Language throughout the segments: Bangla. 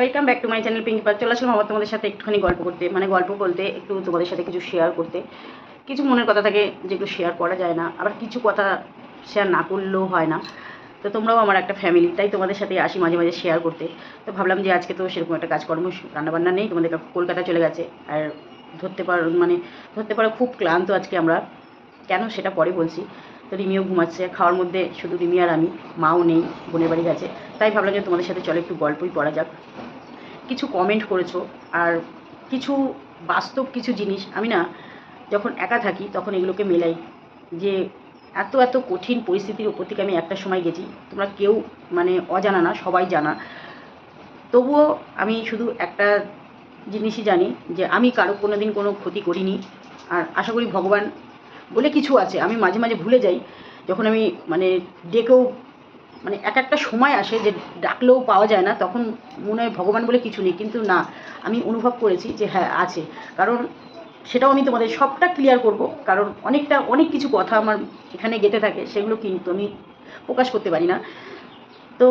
Welcome back to my channel Pinky পাক চলে আসলাম আবার তোমাদের সাথে একটুখানি গল্প করতে মানে গল্প বলতে একটু তোমাদের সাথে কিছু শেয়ার করতে। কিছু মনের কথা থাকে যেগুলো শেয়ার করা যায় না, আবার কিছু কথা শেয়ার না করলেও হয় না। তো তোমরাও আমার একটা ফ্যামিলি তাই তোমাদের সাথে আসি মাঝে মাঝে শেয়ার করতে। তো ভাবলাম যে আজকে তো সেরকম একটা কাজকর্ম, রান্নাবান্না নেই, তোমাদের কলকাতা চলে গেছে। আর ধরতে পারো মানে ধরতে পারো খুব ক্লান্ত আজকে আমরা। কেন সেটা পরে বলছি। তো রিমিও ঘুমাচ্ছে, খাওয়ার মধ্যে শুধু রিমি আর আমি, মাও নেই, বোনের বাড়ি গেছে। তাই ভাবলাম যে তোমাদের সাথে চলো একটু গল্পই পড়া যাক। কিছু কমেন্ট করেছ আর কিছু বাস্তব কিছু জিনিস, আমি না যখন একা থাকি তখন এগুলোকে মেলাই যে এত এত কঠিন পরিস্থিতির উপর থেকে আমি একটা সময় গেছি, তোমরা কেউ মানে অজানা না, সবাই জানা। তবুও আমি শুধু একটা জিনিসই জানি যে আমি কারও কোনো দিন কোনো ক্ষতি করিনি আর আশা করি ভগবান বলে কিছু আছে, আমি মাঝে মাঝে ভুলে যাই যখন আমি মানে ডেকেও মানে এক একটা সময় আসে যে ডাকলেও পাওয়া যায় না, তখন মনে হয় ভগবান বলে কিছু নেই। কিন্তু না, আমি অনুভব করেছি যে হ্যাঁ আছে। কারণ সেটাও আমি তোমাদের সবটা ক্লিয়ার করব। কারণ অনেকটা, অনেক কিছু কথা আমার এখানে গেতে থাকে, সেগুলো কিন্তু আমি প্রকাশ করতে পারি না। তো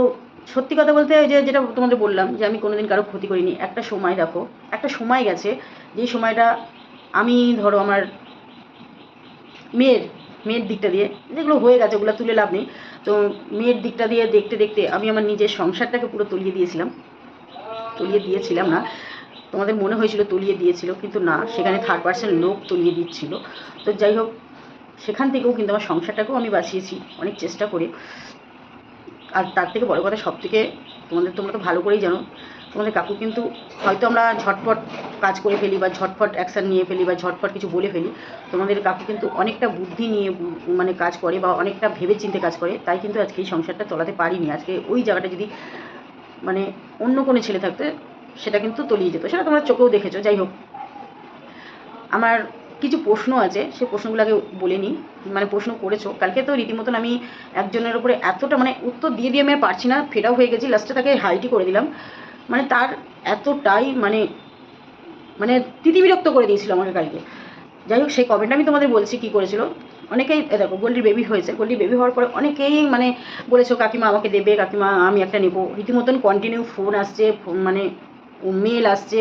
সত্যি কথা বলতে যে, যেটা তোমাদের বললাম যে আমি কোনোদিন কারও ক্ষতি করিনি। একটা সময় দেখো, একটা সময় গেছে যেই সময়টা আমি ধরো আমার মেয়ের মেয়ের দিকটা দিয়ে, যেগুলো হয়ে গেছে, ওগুলো তুলে লাভ নেই। তো মেয়ের দিকটা দিয়ে দেখতে দেখতে আমি আমার নিজের সংসারটাকে পুরো তলিয়ে দিয়েছিলাম। তলিয়ে দিয়েছিলাম না, তোমাদের মনে হয়েছিল তলিয়ে দিয়েছিল, কিন্তু না, সেখানে থার্ড পার্সেন্ট লোক তলিয়ে দিচ্ছিল। তো যাই হোক, সেখান থেকেও কিন্তু আমার সংসারটাকেও আমি বাঁচিয়েছি, অনেক চেষ্টা করে। আর তার থেকে বড় কথা সব থেকে তোমাদের, তোমরা তো ভালো করেই জানো তোমাদের কাকু কিন্তু হয়তো আমরা ঝটপট কাজ করে ফেলি বা ঝটপট অ্যাকশান নিয়ে ফেলি বা ঝটপট কিছু বলে ফেলি, তোমাদের কাকু কিন্তু অনেকটা বুদ্ধি নিয়ে মানে কাজ করে বা অনেকটা ভেবে চিন্তে কাজ করে, তাই কিন্তু আজকে এই সংসারটা চলাতে পারিনি। আজকে ওই জায়গাটা যদি মানে অন্য কোনো ছেলে থাকতে, সেটা কিন্তু তলিয়ে যেত। সেটা তোমরা চোখেও দেখেছ, যাই হোক। আমার কিছু প্রশ্ন আছে সেই প্রশ্নগুলো আগে বলে নিই। মানে প্রশ্ন করেছ। কালকে তো রীতিমতন আমি একজনের উপরে এতটা মানে উত্তর দিয়ে দিয়ে আমি পারছি না, ফেরাও হয়ে গেছি লাস্টে তাকে হাইটি করে দিলাম। মানে তার এতটাই মানে মানে তিতিবিরক্ত করে দিয়েছিল আমাকে কালকে। যাই হোক, সেই কমেন্ট আমি তোমাদের বলছি কি করেছিল। অনেকেই দেখো গোল্ডির বেবি হয়েছে। গোল্ডির বেবি হওয়ার পরে অনেকেই মানে বলেছ, কাকিমা আমাকে দেবে, কাকিমা, আমি একটা নেব। রীতিমতন কন্টিনিউ ফোন আসছে মানে মেল আসছে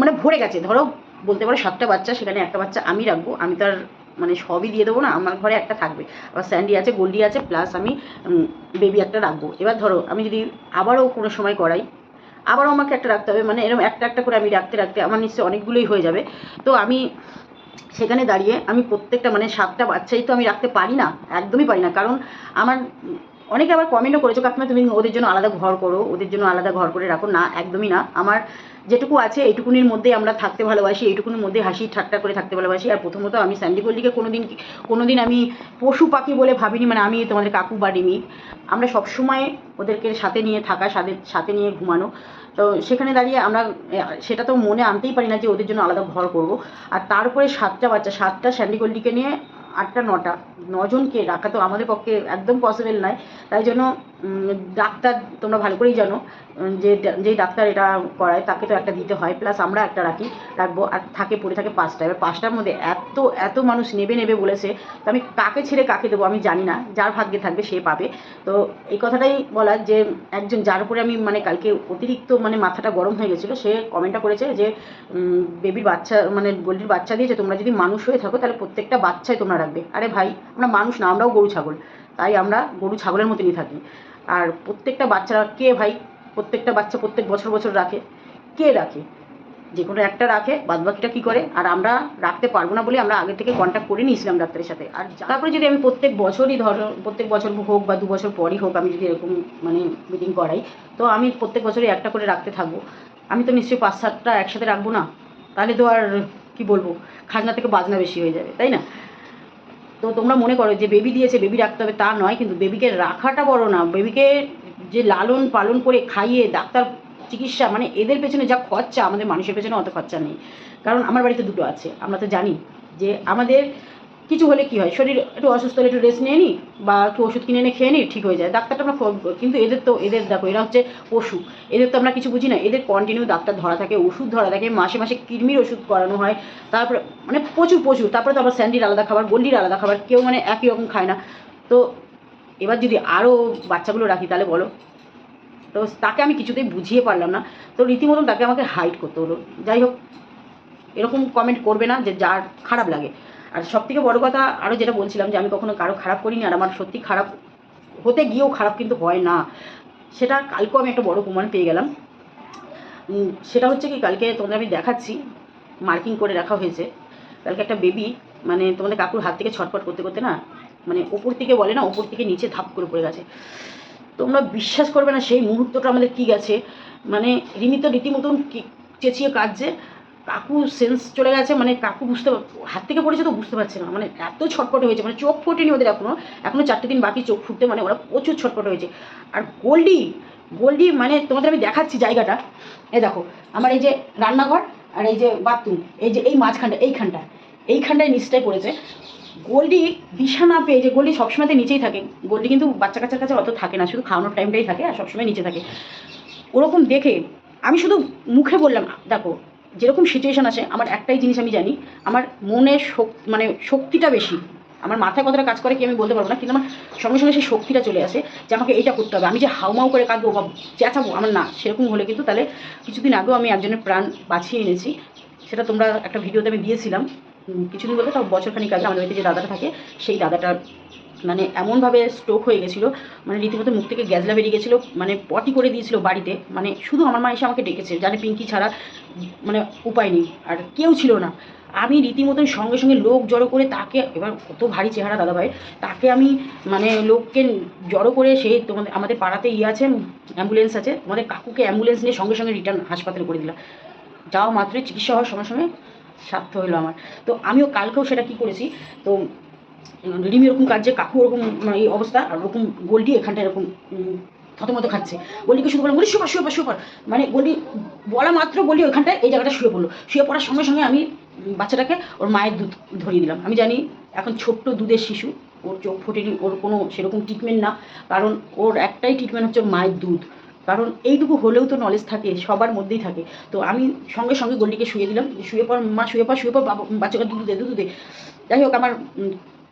মানে ভরে গেছে। ধরো, বলতে পারো সাতটা বাচ্চা, সেখানে একটা বাচ্চা আমি রাখব, আমি তার মানে সবই দিয়ে দেবো না, আমার ঘরে একটা থাকবে। আবার স্যান্ডি আছে, গোল্ডি আছে প্লাস আমি বেবি একটা রাখব। এবার ধরো, আমি যদি আবারও কোনো সময় করাই, আবারও আমাকে একটা রাখতে হবে মানে এরকম একটা একটা করে আমি রাখতে রাখতে আমার নিশ্চয়ই অনেকগুলোই হয়ে যাবে। তো আমি সেখানে দাঁড়িয়ে আমি প্রত্যেকটা মানে সাতটা বাচ্চাই তো আমি রাখতে পারি না, একদমই পারি না। কারণ আমার অনেকে আবার কমেন্টও করেছ, কাকিমা, তুমি ওদের জন্য আলাদা ঘর করো, ওদের জন্য আলাদা ঘর করে রাখো। না, একদমই না। আমার যেটুকু আছে, এইটুকুনির মধ্যেই আমরা থাকতে ভালোবাসি, এইটুকুনির মধ্যে হাসি ঠাট্টা করে থাকতে ভালোবাসি। আর প্রথমত আমি স্যান্ডি গোল্ডিকে কোনো দিন কোনো দিন আমি পশু পাখি বলে ভাবিনি মানে আমি তোমাদের কাকু বা রিমি আমরা সবসময় ওদেরকে সাথে নিয়ে থাকা, সাথে সাথে নিয়ে ঘুমানো। তো সেখানে দাঁড়িয়ে আমরা, সেটা তো মনে আনতেই পারি না যে ওদের জন্য আলাদা ঘর করব। আর তারপরে সাতটা বাচ্চা সাতটা স্যান্ডি গোল্ডিকে নিয়ে আটটা নটা নজনকে রাখা তো আমাদের পক্ষে একদম পসিবল নয়। তাই জন্য ডাক্তার তোমরা ভালো করেই জানো যে যেই ডাক্তার এটা করায় তাকে তো একটা দিতে হয়, প্লাস আমরা একটা রাখি, রাখব, আর থাকে, পড়ে থাকে পাঁচটা। এবার পাঁচটার মধ্যে এত এত মানুষ নেবে নেবে বলেছে, তো আমি কাকে ছেড়ে কাকে দেবো আমি জানি না, যার ভাগ্যে থাকবে সে পাবে। তো এই কথাটাই বলার যে একজন, যার উপরে আমি মানে কালকে অতিরিক্ত মানে মাথাটা গরম হয়ে গেছিল, সে কমেন্টটা করেছে যে বেবির বাচ্চা মানে গোল্ডির বাচ্চা দিয়েছে, তোমরা যদি মানুষ হয়ে থাকো তাহলে প্রত্যেকটা বাচ্চাই তোমরা রাখবে। আরে ভাই, আমরা মানুষ না, আমরাও গরু, ছাগল। তাই আমরা গরু, ছাগলের মতনই থাকি। আর প্রত্যেকটা বাচ্চারা কে ভাই? প্রত্যেকটা বাচ্চা প্রত্যেক বছর বছর রাখে। কে রাখে? যে কোনো একটা রাখে, বাদবাকিটা কী করে? আর আমরা রাখতে পারব না বলে আমরা আগে থেকে কন্ট্যাক্ট করে নিয়েছিলাম ডাক্তারের সাথে। আর তারপরে যদি আমি প্রত্যেক বছরই ধরো, প্রত্যেক বছর হোক বা দু বছর পরই হোক আমি যদি এরকম মানে মিটিং করাই, তো আমি প্রত্যেক বছরই একটা করে রাখতে থাকব। আমি তো নিশ্চয়ই পাঁচ সাতটা একসাথে রাখব না? তাহলে তো আর কি বলব? খাজনা থেকে বাজনা বেশি হয়ে যাবে, তাই না? তো তোমরা মনে করো যে বেবি দিয়েছে বেবি রাখতে হবে, তা নয়, কিন্তু বেবিকে রাখাটা বড় না। বেবিকে যে লালন পালন করে খাইয়ে ডাক্তার চিকিৎসা মানে এদের পেছনে যা খরচা, আমাদের মানুষের পেছনে অত খরচা নেই। কারণ আমার বাড়িতে দুটো আছে, আমরা তো জানি যে আমাদের কিছু হলে কি হয়? শরীর একটু অসুস্থ হলে একটু রেস্ট নিয়ে নিই বা একটু ওষুধ কিনে এনে খেয়ে নিই ঠিক হয়ে যায়। ডাক্তারটা আমরা কিন্তু এদের তো, এদের দেখো, এরা হচ্ছে পশু। এদের তো আমরা কিছু বুঝি না। এদের কন্টিনিউ ডাক্তার ধরা থাকে, ওষুধ ধরা থাকে, মাসে মাসে কৃমির ওষুধ করানো হয়। তারপরে মানে প্রচুর প্রচুর। তারপরে তো আবার স্যান্ডির আলাদা খাবার, গোল্ডির আলাদা খাবার, কেউ মানে একই রকম খায় না। তো এবার যদি আরও বাচ্চাগুলো রাখি তাহলে বলো। তো তাকে আমি কিছুতেই বুঝিয়ে পারলাম না। তো রীতিমতন তাকে আমাকে হাইড করতে হলো। যাই হোক, এরকম কমেন্ট করবে না যে যার খারাপ লাগে। আর সব থেকে বড়ো কথা আরও যেটা বলছিলাম যে আমি কখনো কারও খারাপ করিনি, আর আমার সত্যি খারাপ হতে গিয়েও খারাপ কিন্তু হয় না। সেটা কালকেও আমি একটা বড় প্রমাণ পেয়ে গেলাম। সেটা হচ্ছে কি, কালকে তোমাদের আমি দেখাচ্ছি, মার্কিং করে রাখা হয়েছে। কালকে একটা বেবি মানে তোমাদের কাকুর হাত থেকে ছটফট করতে করতে না মানে ওপর থেকে বলে না, ওপর থেকে নিচে ধাপ করে পড়ে গেছে। তোমরা বিশ্বাস করবে না সেই মুহূর্তটা আমাদের কী গেছে? মানে রিমি তো রীতিমতন চেঁচিয়ে কাঁদছে কাকু সেন্স চলে গেছে মানে কাকু বুঝতে হাত থেকে পড়েছে তো বুঝতে পারছে না। মানে এত ছটপট হয়েছে মানে চোখ ফোটেনি ওদের এখনও। এখনও চারটে দিন বাকি চোখ ফুটতে মানে ওরা প্রচুর ছটপট হয়েছে। আর গোল্ডি গোল্ডি মানে তোমাদের আমি দেখাচ্ছি জায়গাটা। এ দেখো, আমার এই যে রান্নাঘর আর এই যে বাথরুম এই যে এই মাঝখানটা, এইখানটা, এইখানটায় নিচটায় পড়েছে। গোল্ডি দিশা না পেয়ে যে, গোল্ডি সবসময়তে নিচেই থাকে। গোল্ডি কিন্তু বাচ্চা কাচ্চার কাছে অত থাকে না, শুধু খাওয়ানোর টাইমটাই থাকে আর সবসময় নিচে থাকে। ওরকম দেখে আমি শুধু মুখে বললাম, দেখো যেরকম সিচুয়েশান আছে আমার একটাই জিনিস আমি জানি, আমার মনের শক- মানে শক্তিটা বেশি। আমার মাথায় কতটা কাজ করে কি আমি বলতে পারব না, কিন্তু আমার সঙ্গে সঙ্গে সেই শক্তিটা চলে আসে যে আমাকে এইটা করতে হবে। আমি যে হাউমাউ করে কাঁদবো বা চেঁচাবো, আমার না, সেরকম হলে কিন্তু তাহলে কিছুদিন আগেও আমি একজনের প্রাণ বাঁচিয়ে এনেছি। সেটা তোমরা একটা ভিডিওতে আমি দিয়েছিলাম। কিছুদিন বলতে তাও বছরখানিক আগে আমাদের বাড়িতে যে দাদাটা থাকে, সেই দাদাটার মানে এমনভাবে স্ট্রোক হয়ে গেছিল মানে রীতিমতো মুখ থেকে গ্যাজলা বেরিয়ে গেছিল মানে পটি করে দিয়েছিল বাড়িতে মানে শুধু আমার মা এসে আমাকে ডেকেছে জানে পিঙ্কি ছাড়া মানে উপায় নেই, আর কেউ ছিল না। আমি রীতিমতন সঙ্গে সঙ্গে লোক জড়ো করে তাকে, এবার কত ভারী চেহারা দাদা ভাই তাকে আমি মানে লোককে জড়ো করে সেই তোমাদের, আমাদের পাড়াতে ইয়ে আছে অ্যাম্বুলেন্স আছে, তোমাদের কাকুকে অ্যাম্বুলেন্স নিয়ে সঙ্গে সঙ্গে রিটার্ন হাসপাতালে করে দিলাম। যাওয়া মাত্রই চিকিৎসা হওয়ার সঙ্গে সঙ্গে স্বার্থ হলো আমার। তো আমিও কালকেও সেটা কি করেছি, তো রিমি এরকম কাজে কাকু ওরকম মানে এই অবস্থা আর ওরকম গোল্ডি এখানটা এরকম থতমতো খাচ্ছে। গোল্ডিকে শুধু বললাম গোল্ডি শুয়ে পড়, শুয়ে পড়, শুয়ে পড়। মানে গোল্ডি বলা মাত্র গোল্ডি ওইখানটায় এই জায়গাটা শুয়ে পড়ল। শুয়ে পড়ার সঙ্গে সঙ্গে আমি বাচ্চাটাকে ওর মায়ের দুধ ধরিয়ে দিলাম। আমি জানি এখন ছোট্ট দুধের শিশু ওর চোখ ফোটেনি ওর কোনো সেরকম ট্রিটমেন্ট না কারণ ওর একটাই ট্রিটমেন্ট হচ্ছে ওর মায়ের দুধ। কারণ এইটুকু হলেও তো নলেজ থাকে সবার মধ্যেই থাকে। তো আমি সঙ্গে সঙ্গে গোল্ডিকে শুয়ে দিলাম শুয়ে পড় মা শুয়ে পড় শুয়ে বাবা বাচ্চাকে দুধ দে দুধ দে যাই হোক আমার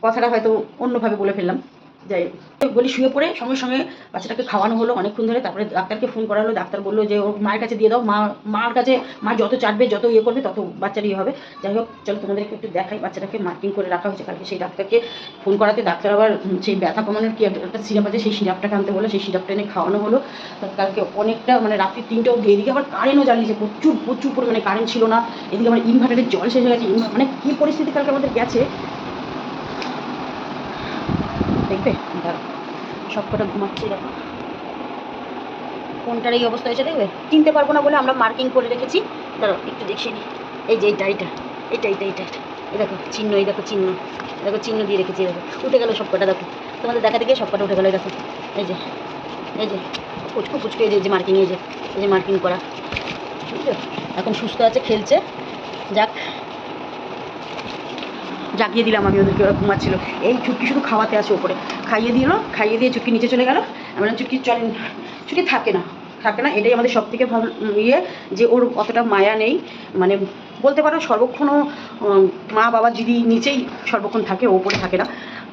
কথাটা হয়তো অন্যভাবে বলে ফেললাম। যাই বলি, শুয়ে পড়ে, সঙ্গে সঙ্গে বাচ্চাটাকে খাওয়ানো হলো অনেকক্ষণ ধরে। তারপরে ডাক্তারকে ফোন করা হলো। ডাক্তার বলল যে, ওর মায়ের কাছে দিয়ে দাও। মা, মার কাছে, মা যত চাটবে, যত ইয়ে করবে, তত বাচ্চার ইয়ে হবে। যাই হোক, চলো তোমাদেরকে একটু দেখাই। বাচ্চাটাকে মার্কিং করে রাখা হয়েছে। কালকে সেই ডাক্তারকে ফোন করাতে। ডাক্তার আবার সেই ব্যথা কমানোর কি একটা- সিরাপ আছে, সেই সিরাপটাকে আনতে বলে। সেই সিরাপটা এনে খাওয়ানো হলো। কালকে অনেকটা মানে রাত্রি তিনটে অব্দি এদিকে আবার কারেন্টও জ্বালিয়েছে। প্রচুর প্রচুর পরিমাণে কারেন্ট ছিল না। এদিকে আমার ইনভার্টারের জল শেষ হয়ে গেছে। মানে কী পরিস্থিতি কালকে আমাদের গেছে? দেখবে? দাঁড়াও সব কটা ঘুমাচ্ছে, দেখো। কোনটার এই অবস্থা হয়েছে দেখবে? চিনতে পারব না বলে আমরা মার্কিং করে রেখেছি। দাঁড়াও, একটু দেখিয়ে নিই। এই যে, এইটা এইটা এইটা এইটা এইটা এই দেখো, চিহ্ন, এই দেখো, চিহ্ন। দেখো, চিহ্ন দিয়ে রেখেছি দেখো। উঠে গেলো সব কটা, দেখো। তোমাদের দেখা দেখে সব কটা উঠে গেলো দেখো। এই যে এই যে পুচকু পুচকু এই যে মার্কিং, এই যে এই যে মার্কিং করা। বুঝছ এখন সুস্থ আছে, খেলছে। যাক জাগিয়ে দিলাম আমি ওদেরকে, ওরা ঘুমাচ্ছিল। এই চুটকি শুধু খাওয়াতে আসে ওপরে খাইয়ে দিল, খাইয়ে দিয়ে চুটকি নিচে চলে গেল। আমরা চুটকি চল চুটকি থাকে না থাকে না। এটাই আমাদের সব থেকে ভালো ইয়ে যে ওর অতটা মায়া নেই। মানে বলতে পারো সর্বক্ষণও মা বাবা দিদি নিচেই সর্বক্ষণ থাকে ওপরে থাকে না।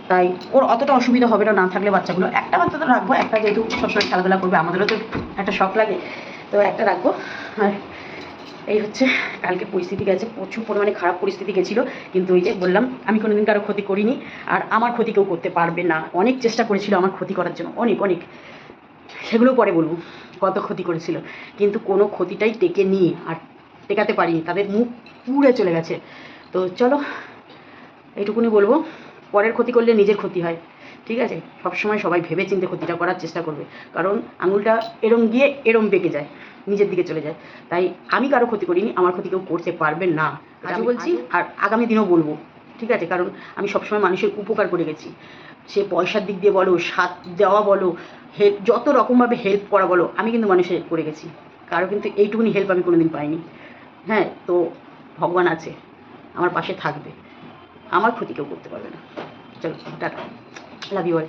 তাই ওর অতটা অসুবিধা হবে না না থাকলে বাচ্চাগুলো। একটা বাচ্চা তো রাখব, একটা যেহেতু সবসময় খেলাধুলা করবে, আমাদেরও তো একটা শখ লাগে। তো একটা রাখব। আর এই হচ্ছে, কালকে পরিস্থিতি গেছে, প্রচুর পরিমাণে খারাপ পরিস্থিতি গেছিল, কিন্তু ওই যে বললাম, আমি কোনোদিন কারও ক্ষতি করিনি, আর আমার ক্ষতি কেউ করতে পারবে না। অনেক চেষ্টা করেছিল আমার ক্ষতি করার জন্য, অনেক অনেক। সেগুলো পরে বলব, কত ক্ষতি করেছিল। কিন্তু কোনো ক্ষতিটাই টেকে নিয়ে আর টেকাতে পারিনি, তাদের মুখ পুড়ে চলে গেছে। তো চলো, এইটুকুনি বলব। পরের ক্ষতি করলে নিজের ক্ষতি হয়। ঠিক আছে? সবসময় সবাই ভেবে চিন্তে ক্ষতিটা করার চেষ্টা করবে। কারণ আঙুলটা এরম গিয়ে এরম বেঁকে যায় নিজের দিকে চলে যায়। তাই আমি কারও ক্ষতি করিনি আমার ক্ষতি কেউ করতে পারবে না। আজও বলছি? আর আগামী দিনেও বলব। ঠিক আছে? কারণ আমি সবসময় মানুষের উপকার করে গেছি। সে পয়সার দিক দিয়ে বলো সাথ দেওয়া বলো হেল্প যত রকমভাবে হেল্প করা বলো আমি কিন্তু মানুষের করে গেছি। কারও কিন্তু এইটুকুনি হেল্প আমি কোনোদিন পাইনি। হ্যাঁ তো ভগবান আছে আমার পাশে থাকবে। আমার ক্ষতি কেউ করতে পারবে না। চলো টাটা লাভ ইউ অল